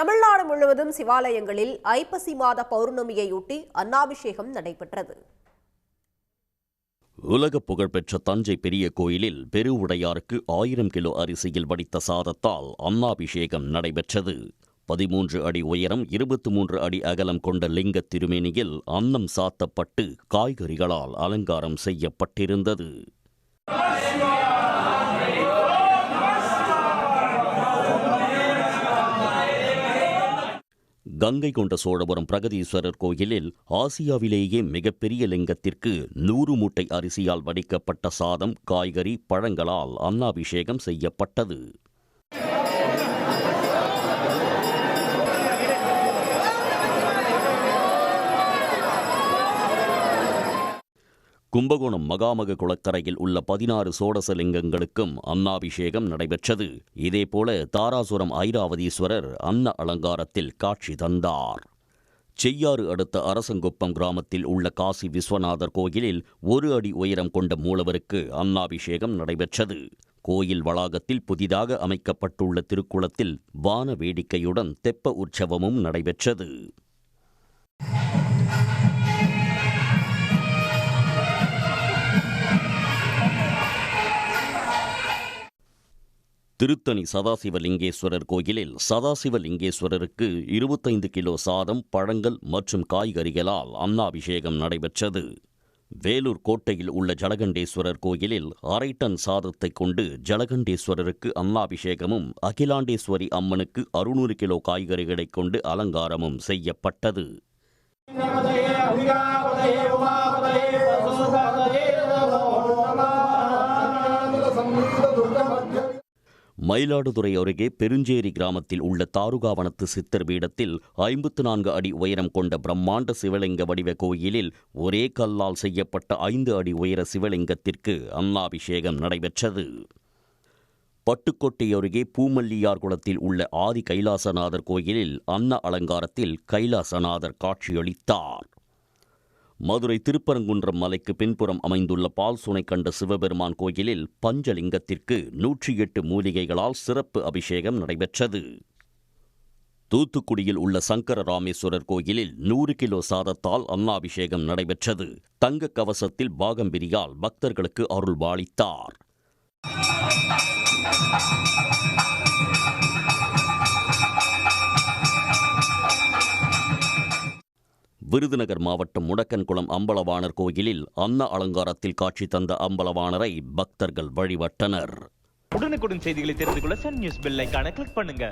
தமிழ்நாடு முழுவதும் சிவாலயங்களில் ஐப்பசி மாத பௌர்ணமியையொட்டி அன்னாபிஷேகம் நடைபெற்றது. உலக புகழ்பெற்ற தஞ்சை பெரிய கோயிலில் பெருவுடையாருக்கு ஆயிரம் கிலோ அரிசியில் வடித்த சாதத்தால் அன்னாபிஷேகம் நடைபெற்றது. பதிமூன்று அடி உயரம் இருபத்தி மூன்று அடி அகலம் கொண்ட லிங்க திருமேனியில் அன்னம் சாத்தப்பட்டு காய்கறிகளால் அலங்காரம் செய்யப்பட்டிருந்தது. கங்கை கொண்ட சோழபுரம் பிரகதீஸ்வரர் கோயிலில் ஆசியாவிலேயே மிகப்பெரிய லிங்கத்திற்கு நூறு மூட்டை அரிசியால் வடிக்கப்பட்ட சாதம் காய்கறி பழங்களால் அன்னாபிஷேகம் செய்யப்பட்டது. கும்பகோணம் மகாமக குளக்கரையில் உள்ள பதினாறு சோடசலிங்கங்களுக்கும் அன்னாபிஷேகம் நடைபெற்றது. இதேபோல தாராசுரம் ஐராவதீஸ்வரர் அன்ன அலங்காரத்தில் காட்சி தந்தார். செய்யாறு அடுத்த அரசங்குப்பம் கிராமத்தில் உள்ள காசி விஸ்வநாதர் கோயிலில் ஒரு அடி உயரம் கொண்ட மூலவருக்கு அன்னாபிஷேகம் நடைபெற்றது. கோயில் வளாகத்தில் புதிதாக அமைக்கப்பட்டுள்ள திருக்குளத்தில் வான வேடிக்கையுடன் தெப்ப உற்சவமும் நடைபெற்றது. திருத்தணி சதாசிவலிங்கேஸ்வரர் கோயிலில் சதாசிவலிங்கேஸ்வரருக்கு இருபத்தைந்து கிலோ சாதம் பழங்கள் மற்றும் காய்கறிகளால் அன்னாபிஷேகம் நடைபெற்றது. வேலூர் கோட்டையில் உள்ள ஜலகண்டேஸ்வரர் கோயிலில் அரை டன் சாதத்தை கொண்டு ஜலகண்டேஸ்வரருக்கு அன்னாபிஷேகமும் அகிலாண்டேஸ்வரி அம்மனுக்கு அறுநூறு கிலோ காய்கறிகளைக் கொண்டு அலங்காரமும் செய்யப்பட்டது. மயிலாடுதுறை அருகே பெருஞ்சேரி கிராமத்தில் உள்ள தாருகாவனத்து சித்தர் பீடத்தில் ஐம்பத்து நான்கு அடி உயரம் கொண்ட பிரம்மாண்ட சிவலிங்க வடிவ கோயிலில் ஒரே கல்லால் செய்யப்பட்ட ஐந்து அடி உயர சிவலிங்கத்திற்கு அன்னாபிஷேகம் நடைபெற்றது. பட்டுக்கோட்டை அருகே பூமல்லியார் குளத்தில் உள்ள ஆதி கைலாசநாதர் கோயிலில் அன்ன அலங்காரத்தில் கைலாசநாதர் காட்சியளித்தார். மதுரை திருப்பரங்குன்றம் மலைக்கு பின்புறம் அமைந்துள்ள பால் சுனை கண்ட சிவபெருமான் கோயிலில் பஞ்சலிங்கத்திற்கு நூற்றி எட்டு மூலிகைகளால் சிறப்பு அபிஷேகம் நடைபெற்றது. தூத்துக்குடியில் உள்ள சங்கர ராமேஸ்வரர் கோயிலில் நூறு கிலோ சாதத்தால் அன்னாபிஷேகம் நடைபெற்றது. தங்க கவசத்தில் பாகம்பிரியால் பக்தர்களுக்கு அருள் விருதுநகர் மாவட்டம் முடக்கன்குளம் அம்பலவாணர் கோயிலில் அன்ன அலங்காரத்தில் காட்சி தந்த அம்பலவாணரை பக்தர்கள் வழிபட்டனர். உடனுக்குடன் செய்திகளை தெரிந்து கொள்ள சன் நியூஸ் பெல்லைக்கான கிளிக் பண்ணுங்க.